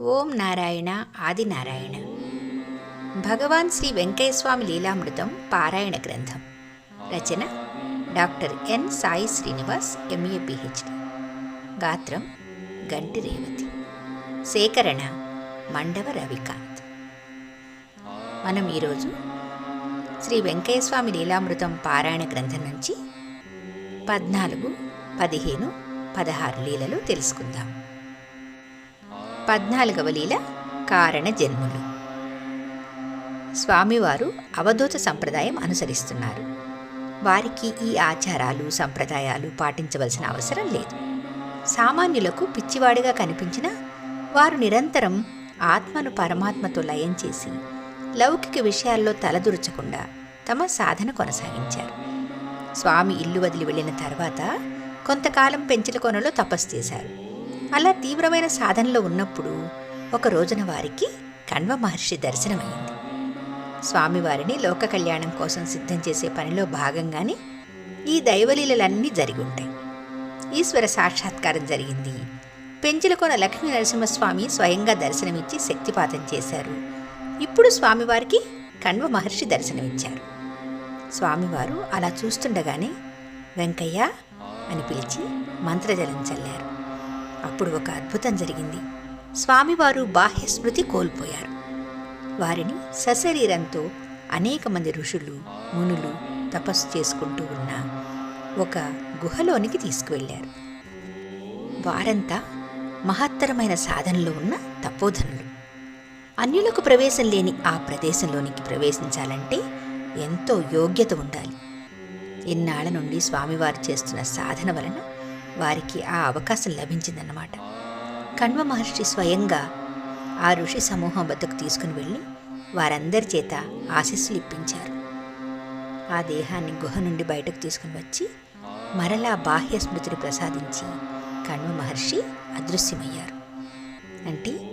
ఓం నారాయణ ఆదినారాయణ. భగవాన్ శ్రీ వెంకయ్యస్వామి లీలామృతం పారాయణ గ్రంథం. రచన doctor N Sai Srinivas MA PhD. గాత్రం గంటి రేవతి. సేకరణ మండవ రవికాంత్. మనం ఈరోజు శ్రీ వెంకయ్యస్వామి లీలామృతం పారాయణ గ్రంథం నుంచి పద్నాలుగు పదిహేను పదహారు లీలలు తెలుసుకుందాం. పద్నాలుగవ లీల కారణ జన్ములు. స్వామివారు అవధూత సంప్రదాయం అనుసరిస్తున్నారు. వారికి ఈ ఆచారాలు సంప్రదాయాలు పాటించవలసిన అవసరం లేదు. సామాన్యులకు పిచ్చివాడిగా కనిపించిన వారు నిరంతరం ఆత్మను పరమాత్మతో లయం చేసి లౌకిక విషయాల్లో తలదూర్చకుండా తమ సాధన కొనసాగించారు. స్వామి ఇల్లు వదిలి వెళ్ళిన తర్వాత కొంతకాలం పెంచలకొనలో తపస్సు చేశారు. అలా తీవ్రమైన సాధనలో ఉన్నప్పుడు ఒక రోజున వారికి కణ్వ మహర్షి దర్శనమైంది స్వామివారిని లోక కళ్యాణం కోసం సిద్ధం చేసే పనిలో భాగంగానే ఈ దైవలీలలన్నీ జరిగి ఉంటాయి ఈశ్వర సాక్షాత్కారం జరిగింది. పెంచులకొన లక్ష్మీ నరసింహస్వామి స్వయంగా దర్శనమిచ్చి శక్తిపాతం చేశారు. ఇప్పుడు స్వామివారికి కణ్వ మహర్షి దర్శనమిచ్చారు. స్వామివారు అలా చూస్తుండగానే వెంకయ్య అని పిలిచి మంత్రజలం చల్లారు. అప్పుడు ఒక అద్భుతం జరిగింది. స్వామివారు బాహ్య స్మృతి కోల్పోయారు. వారిని సశరీరంతో అనేక మంది ఋషులు మునులు తపస్సు చేసుకుంటూ ఉన్న ఒక గుహలోనికి తీసుకువెళ్ళారు. వారంతా మహత్తరమైన సాధనలో ఉన్న తపోధనులు. అన్యులకు ప్రవేశం లేని ఆ ప్రదేశంలోనికి ప్రవేశించాలంటే ఎంతో యోగ్యత ఉండాలి. ఇన్నాళ్ళ నుండి స్వామివారు చేస్తున్న సాధన వలన వారికి ఆ అవకాశం లభించిందన్నమాట. కణ్వ మహర్షి స్వయంగా ఆ ఋషి సమూహం వద్దకు తీసుకుని వెళ్ళి వారందరి చేత ఆశీస్సులు ఇప్పించారు. ఆ దేహాన్ని గుహ నుండి బయటకు తీసుకుని వచ్చి మరలా బాహ్య స్మృతిని ప్రసాదించి కణ్వ మహర్షి అదృశ్యమయ్యారు. అంటే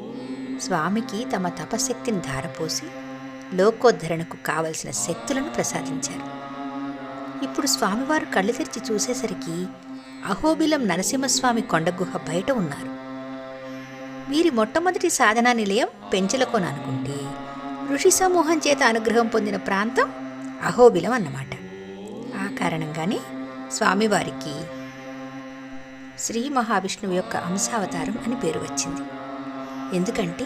స్వామికి తమ తపశక్తిని ధారపోసి లోకోద్ధరణకు కావలసిన శక్తులను ప్రసాదించారు. ఇప్పుడు స్వామివారు కళ్ళు తెరిచి చూసేసరికి అహోబిలం నరసింహస్వామి కొండగుహ బయట ఉన్నారు. వీరి మొట్టమొదటి సాధనా నిలయం పెంచలకోన అనుకుంటే ఋషి సమూహం చేత అనుగ్రహం పొందిన ప్రాంతం అహోబిలం అన్నమాట. ఆ కారణంగానే స్వామివారికి శ్రీ మహావిష్ణువు యొక్క అంశావతారం అని పేరు వచ్చింది. ఎందుకంటే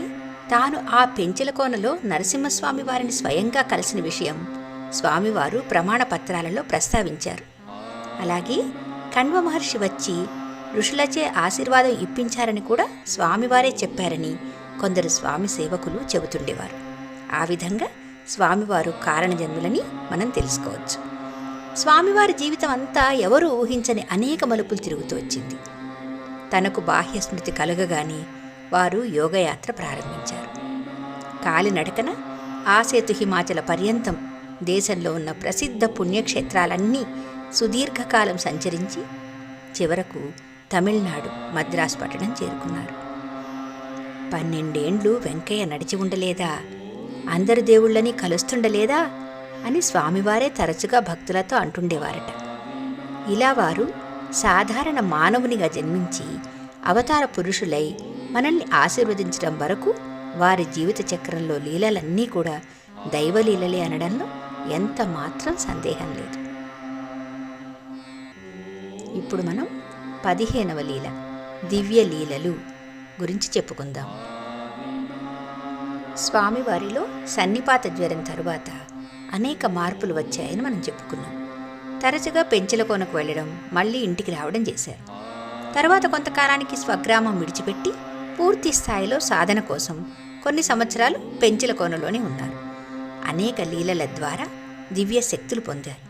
తాను ఆ పెంచలకోనలో నరసింహస్వామి వారిని స్వయంగా కలిసిన విషయం స్వామివారు ప్రమాణ పత్రాలలో ప్రస్తావించారు. అలాగే కణ్వ మహర్షి వచ్చి ఋషులచే ఆశీర్వాదం ఇప్పించారని కూడా స్వామివారే చెప్పారని కొందరు స్వామి సేవకులు చెబుతుండేవారు. ఆ విధంగా స్వామివారు కారణజన్ములని మనం తెలుసుకోవచ్చు. స్వామివారి జీవితం అంతా ఎవరూ ఊహించని అనేక మలుపులు తిరుగుతూ వచ్చింది. తనకు బాహ్య స్మృతి కలగగానే వారు యోగయాత్ర ప్రారంభించారు. కాలినడకన ఆసేతు హిమాచల పర్యంతం దేశంలో ఉన్న ప్రసిద్ధ పుణ్యక్షేత్రాలన్నీ సుదీర్ఘకాలం సంచరించి చివరకు తమిళనాడు మద్రాస్ పట్టణం చేరుకున్నారు. పన్నెండేండ్లు వెంకయ్య నడిచి ఉండలేదా? అందరు దేవుళ్ళని కలుస్తుండలేదా? అని స్వామివారే తరచుగా భక్తులతో అంటుండేవారట. ఇలా వారు సాధారణ మానవునిగా జన్మించి అవతార పురుషులై మనల్ని ఆశీర్వదించడం వరకు వారి జీవిత చక్రంలో లీలలన్నీ కూడా దైవలీలలే అనడంలో ఎంత మాత్రం సందేహం లేదు. ఇప్పుడు మనం పదిహేనవ లీల దివ్య లీలలు గురించి చెప్పుకుందాం. స్వామివారిలో సన్నిపాత జ్వరం తరువాత అనేక మార్పులు వచ్చాయని మనం చెప్పుకున్నాం. తరచుగా పెంచలకోనకు వెళ్ళడం మళ్ళీ ఇంటికి రావడం చేశారు. తర్వాత కొంతకాలానికి స్వగ్రామం విడిచిపెట్టి పూర్తి స్థాయిలో సాధన కోసం కొన్ని సంవత్సరాలు పెంచలకోనలోనే ఉన్నారు. అనేక లీలల ద్వారా దివ్య శక్తులు పొందారు.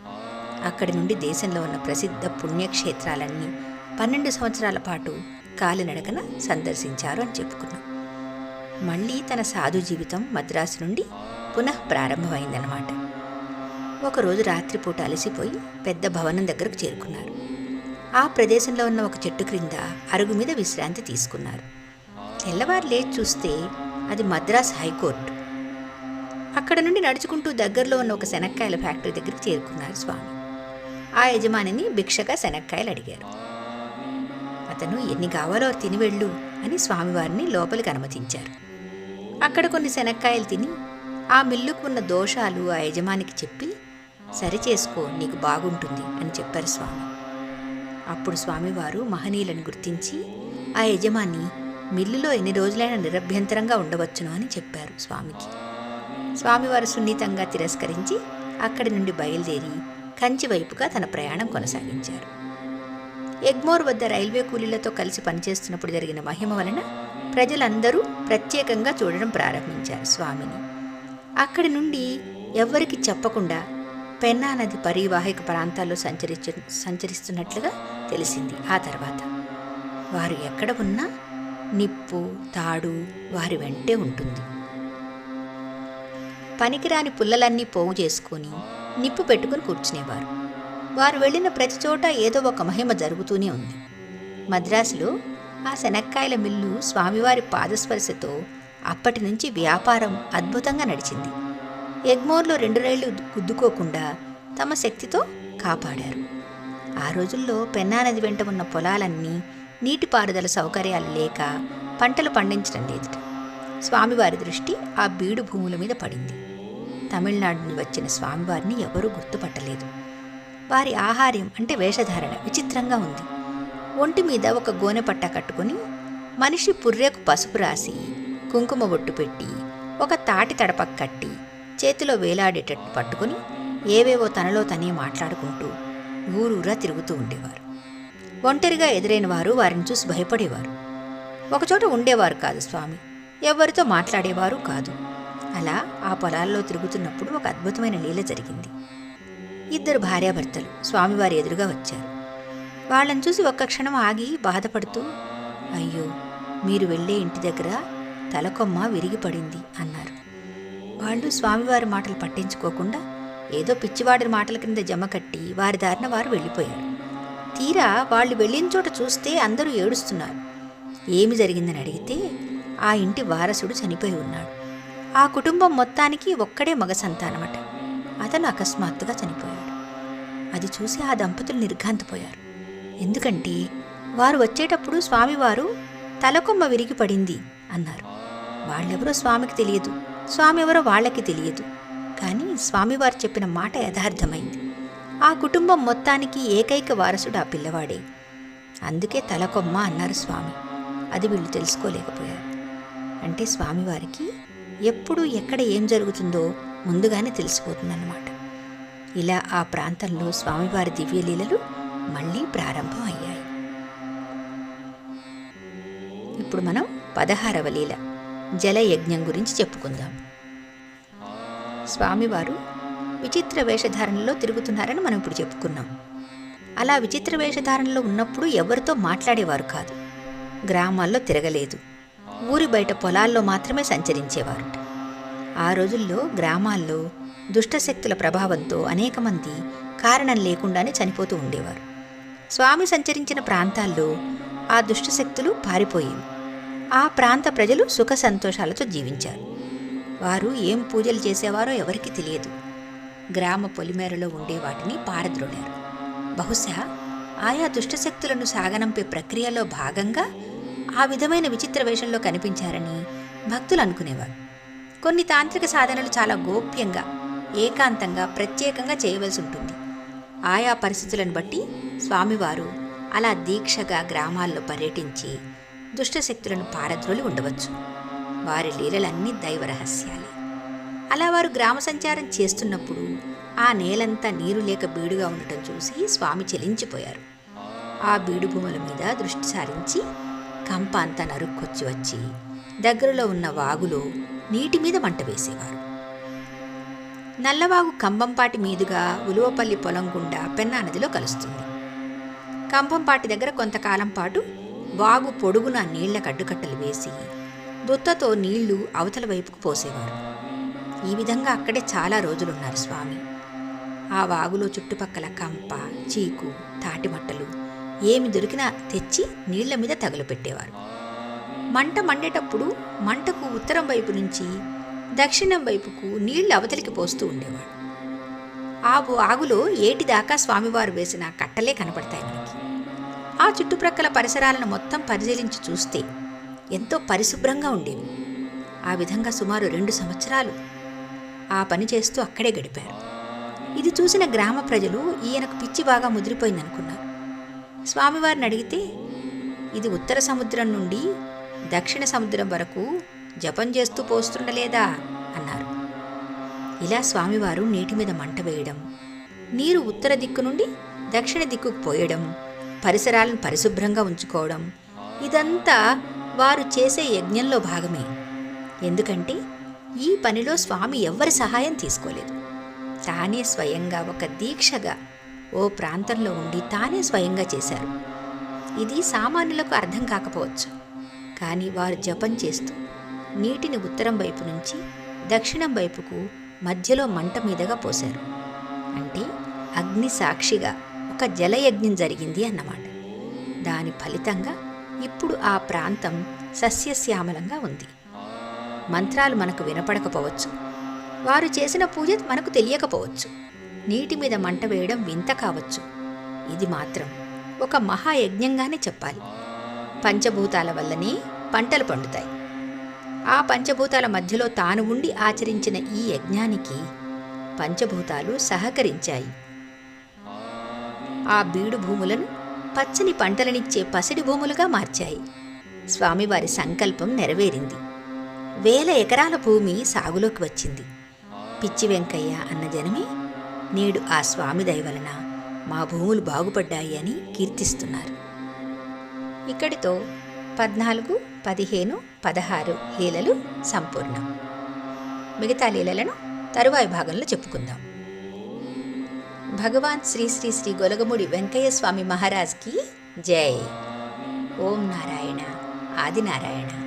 అక్కడి నుండి దేశంలో ఉన్న ప్రసిద్ధ పుణ్యక్షేత్రాలన్నీ పన్నెండు సంవత్సరాల పాటు కాలినడకన సందర్శించారు అని చెప్పుకున్నాం. మళ్ళీ తన సాధు జీవితం మద్రాసు నుండి పునః ప్రారంభమైందన్నమాట. ఒకరోజు రాత్రిపూట అలసిపోయి పెద్ద భవనం దగ్గరకు చేరుకున్నారు. ఆ ప్రదేశంలో ఉన్న ఒక చెట్టు క్రింద అరుగు మీద విశ్రాంతి తీసుకున్నారు. తెల్లవారు లేచి చూస్తే అది మద్రాస్ హైకోర్టు. అక్కడ నుండి నడుచుకుంటూ దగ్గరలో ఉన్న ఒక శనక్కాయల ఫ్యాక్టరీ దగ్గరికి చేరుకున్నారు స్వామి. ఆ యజమానిని భిక్షగా శనక్కాయలు అడిగారు. అతను ఎన్ని కావాలో తిని వెళ్ళు అని స్వామివారిని లోపలికి అనుమతించారు. అక్కడ కొన్ని శనక్కాయలు తిని ఆ మిల్లుకు ఉన్న దోషాలు ఆ యజమానికి చెప్పి సరిచేసుకో నీకు బాగుంటుంది అని చెప్పారు స్వామి. అప్పుడు స్వామివారు మహనీయులను గుర్తించి ఆ యజమాని మిల్లులో ఎన్ని రోజులైనా నిరభ్యంతరంగా ఉండవచ్చును అని చెప్పారు స్వామికి. స్వామివారు సున్నితంగా తిరస్కరించి అక్కడి నుండి బయలుదేరి కంచి వైపుగా తన ప్రయాణం కొనసాగించారు. ఎగ్మోర్ వద్ద రైల్వే కూలీలతో కలిసి పనిచేస్తున్నప్పుడు జరిగిన మహిమ వలన ప్రజలందరూ ప్రత్యేకంగా చూడడం ప్రారంభించారు స్వామిని. అక్కడి నుండి ఎవ్వరికి చెప్పకుండా పెన్నా నది పరివాహిక ప్రాంతాల్లో సంచరించు సంచరిస్తున్నట్లుగా తెలిసింది ఆ తర్వాత. వారు ఎక్కడ ఉన్నా నిప్పు తాడు వారి వెంటే ఉంటుంది. పనికిరాని పుల్లలన్నీ పోగు చేసుకొని నిప్పు పెట్టుకుని కూర్చునేవారు. వారు వెళ్ళిన ప్రతి చోట ఏదో ఒక మహిమ జరుగుతూనే ఉంది. మద్రాసులో ఆ శనక్కాయల మిల్లు స్వామివారి పాదస్పర్శతో అప్పటి నుంచి వ్యాపారం అద్భుతంగా నడిచింది. ఎగ్మోర్లో రెండు రైళ్ళు గుద్దుకోకుండా తమ శక్తితో కాపాడారు. ఆ రోజుల్లో పెన్నా నది వెంట ఉన్న పొలాలన్నీ నీటిపారుదల సౌకర్యాలు లేక పంటలు పండించడం లేదు. స్వామివారి దృష్టి ఆ బీడు భూముల మీద పడింది. తమిళనాడు నుండి వచ్చిన స్వామివారిని ఎవరూ గుర్తుపట్టలేదు. వారి ఆహార్యం అంటే వేషధారణ విచిత్రంగా ఉంది. ఒంటి మీద ఒక గోనె పట్ట కట్టుకుని మనిషి పుర్రెకు పసుపు రాసి కుంకుమ బొట్టు పెట్టి ఒక తాటి తడపకు కట్టి చేతిలో వేలాడేటట్టు పట్టుకుని ఏవేవో తనలో తనే మాట్లాడుకుంటూ ఊరూరా తిరుగుతూ ఉండేవారు. ఒంటరిగా ఎదురైన వారు వారిని చూసి భయపడేవారు. ఒకచోట ఉండేవారు కాదు స్వామి ఎవరితో మాట్లాడేవారు కాదు. అలా ఆ పొలాల్లో తిరుగుతున్నప్పుడు ఒక అద్భుతమైన లీల జరిగింది. ఇద్దరు భార్యాభర్తలు స్వామివారి ఎదురుగా వచ్చారు. వాళ్ళని చూసి ఒక్క క్షణం ఆగి బాధపడుతూ అయ్యో మీరు వెళ్ళే ఇంటి దగ్గర తలకొమ్మ విరిగి పడింది అన్నారు. వాళ్ళు స్వామివారి మాటలు పట్టించుకోకుండా ఏదో పిచ్చివాడి మాటల కింద జమ కట్టి వారి దారిన వారు వెళ్ళిపోయారు. తీరా వాళ్ళు వెళ్ళిన చోట చూస్తే అందరూ ఏడుస్తున్నారు. ఏమి జరిగిందని అడిగితే ఆ ఇంటి వారసుడు చనిపోయి ఉన్నాడు. ఆ కుటుంబం మొత్తానికి ఒక్కడే మగ సంతానమట. అతను అకస్మాత్తుగా చనిపోయాడు. అది చూసి ఆ దంపతులు నిర్ఘాంతపోయారు. ఎందుకంటే వారు వచ్చేటప్పుడు స్వామివారు తలకొమ్మ విరిగి పడింది అన్నారు. వాళ్ళెవరో స్వామికి తెలియదు. స్వామి ఎవరో వాళ్ళకి తెలియదు. కానీ స్వామివారు చెప్పిన మాట యథార్థమైంది. ఆ కుటుంబం మొత్తానికి ఏకైక వారసుడు ఆ పిల్లవాడే. అందుకే తలకొమ్మ అన్నారు స్వామి. అది వీళ్ళు తెలుసుకోలేకపోయారు. అంటే స్వామివారికి ఎప్పుడు ఎక్కడ ఏం జరుగుతుందో ముందుగానే తెలిసిపోతుందన్నమాట. ఇలా ఆ ప్రాంతంలో స్వామివారి దివ్యలీలలు మళ్ళీ ప్రారంభం అయ్యాయి. ఇప్పుడు మనం పదహారవ లీల జలయజ్ఞం గురించి చెప్పుకుందాం. స్వామివారు విచిత్ర వేషధారణలో తిరుగుతున్నారని మనం ఇప్పుడు చెప్పుకున్నాం. అలా విచిత్ర వేషధారణలో ఉన్నప్పుడు ఎవరితో మాట్లాడేవారు కాదు. గ్రామాల్లో తిరగలేదు. ఊరి బయట పొలాల్లో మాత్రమే సంచరించేవారు. ఆ రోజుల్లో గ్రామాల్లో దుష్టశక్తుల ప్రభావంతో అనేక మంది కారణం లేకుండానే చనిపోతూ ఉండేవారు. స్వామి సంచరించిన ప్రాంతాల్లో ఆ దుష్టశక్తులు పారిపోయేవి. ఆ ప్రాంత ప్రజలు సుఖ సంతోషాలతో జీవించారు. వారు ఏం పూజలు చేసేవారో ఎవరికీ తెలియదు. గ్రామ పొలిమేరలో ఉండే వాటిని పారద్రోడారు బహుశా ఆయా దుష్టశక్తులను సాగనంపే ప్రక్రియలో భాగంగా ఆ విధమైన విచిత్ర వేషంలో కనిపించారని భక్తులు అనుకునేవారు. కొన్ని తాంత్రిక సాధనలు చాలా గోప్యంగా ఏకాంతంగా ప్రత్యేకంగా చేయవలసి ఉంటుంది. ఆయా పరిస్థితులను బట్టి స్వామివారు అలా దీక్షగా గ్రామాల్లో పర్యటించి దుష్టశక్తులను పారద్రోలి ఉండవచ్చు. వారి లీలలన్నీ దైవ రహస్యాలే. అలా వారు గ్రామ సంచారం చేస్తున్నప్పుడు ఆ నేలంతా నీరు లేక బీడుగా ఉండటం చూసి స్వామి చెలించిపోయారు. ఆ బీడు భూముల మీద దృష్టి సారించి కంప అంతా నరుక్కొచ్చి వచ్చి దగ్గరలో ఉన్న వాగులో నీటి మీద మంట వేసేవారు. నల్లవాగు కంబంపాటి మీదుగా ఉలువపల్లి పొలం గుండా పెన్నా నదిలో కలుస్తుంది. కంబంపాటి దగ్గర కొంతకాలం పాటు వాగు పొడుగున నీళ్ళ కడ్డుకట్టలు వేసి దుత్తతో నీళ్ళు అవతల వైపుకు పోసేవారు. ఈ విధంగా అక్కడే చాలా రోజులున్నారు స్వామి. ఆ వాగులో చుట్టుపక్కల కంప చీకు తాటిమట్టలు ఏమి దొరికినా తెచ్చి నీళ్ళ మీద తగులుపెట్టేవారు. మంట మండేటప్పుడు మంటకు ఉత్తరం వైపు నుంచి దక్షిణం వైపుకు నీళ్ళు అవతలికి పోస్తూ ఉండేవాడు ఆ వాగులో ఏటిదాకా స్వామివారు వేసిన కట్టలే కనపడతాయి మనకి. ఆ చుట్టుప్రక్కల పరిసరాలను మొత్తం పరిశీలించి చూస్తే ఎంతో పరిశుభ్రంగా ఉండేవి. ఆ విధంగా సుమారు రెండు సంవత్సరాలు ఆ పని చేస్తూ అక్కడే గడిపారు. ఇది చూసిన గ్రామ ప్రజలు ఈయనకు పిచ్చి బాగా ముదిరిపోయిందనుకున్నారు. స్వామివారిని అడిగితే ఇది ఉత్తర సముద్రం నుండి దక్షిణ సముద్రం వరకు జపం చేస్తూ పోస్తుండలేదా? అన్నారు. ఇలా స్వామివారు నీటి మీద మంట వేయడం నీరు ఉత్తర దిక్కు నుండి దక్షిణ దిక్కుకు పోయడం పరిసరాలను పరిశుభ్రంగా ఉంచుకోవడం ఇదంతా వారు చేసే యజ్ఞంలో భాగమే. ఎందుకంటే ఈ పనిలో స్వామి ఎవ్వరి సహాయం తీసుకోలేదు. తానే స్వయంగా ఒక దీక్షగా ఓ ప్రాంతంలో ఉండి తానే స్వయంగా చేశారు. ఇది సామాన్యులకు అర్థం కాకపోవచ్చు. కానీ వారు జపం చేస్తూ నీటిని ఉత్తరం వైపు నుంచి దక్షిణం వైపుకు మధ్యలో మంట మీదగా పోశారు. అంటే అగ్ని సాక్షిగా ఒక జలయజ్ఞం జరిగింది అన్నమాట. దాని ఫలితంగా ఇప్పుడు ఆ ప్రాంతం సస్యశ్యామలంగా ఉంది. మంత్రాలు మనకు వినపడకపోవచ్చు. వారు చేసిన పూజ మనకు తెలియకపోవచ్చు. నీటి మీద మంట వేయడం వింత కావచ్చు. ఇది మాత్రం ఒక మహాయజ్ఞంగానే చెప్పాలి. పంచభూతాల వల్లనే పంటలు పండుతాయి. ఆ పంచభూతాల మధ్యలో తాను ఉండి ఆచరించిన ఈ యజ్ఞానికి పంచభూతాలు సహకరించాయి. ఆ బీడు భూములను పచ్చని పంటలనిచ్చే పసిడి భూములుగా మార్చాయి. స్వామివారి సంకల్పం నెరవేరింది. వేల ఎకరాల భూమి సాగులోకి వచ్చింది. పిచ్చి వెంకయ్య అన్న జనమే నేడు ఆ స్వామి దయ వలన మా భూములు బాగుపడ్డాయి అని కీర్తిస్తున్నారు. ఇక్కడితో పద్నాలుగు పదిహేను పదహారు లీలలు సంపూర్ణం. మిగతా లీలలను తరువాయి భాగంలో చెప్పుకుందాం. భగవాన్ శ్రీ శ్రీ శ్రీ గొలగముడి వెంకయ్య స్వామి మహారాజ్కి జై. ఓం నారాయణ ఆదినారాయణ.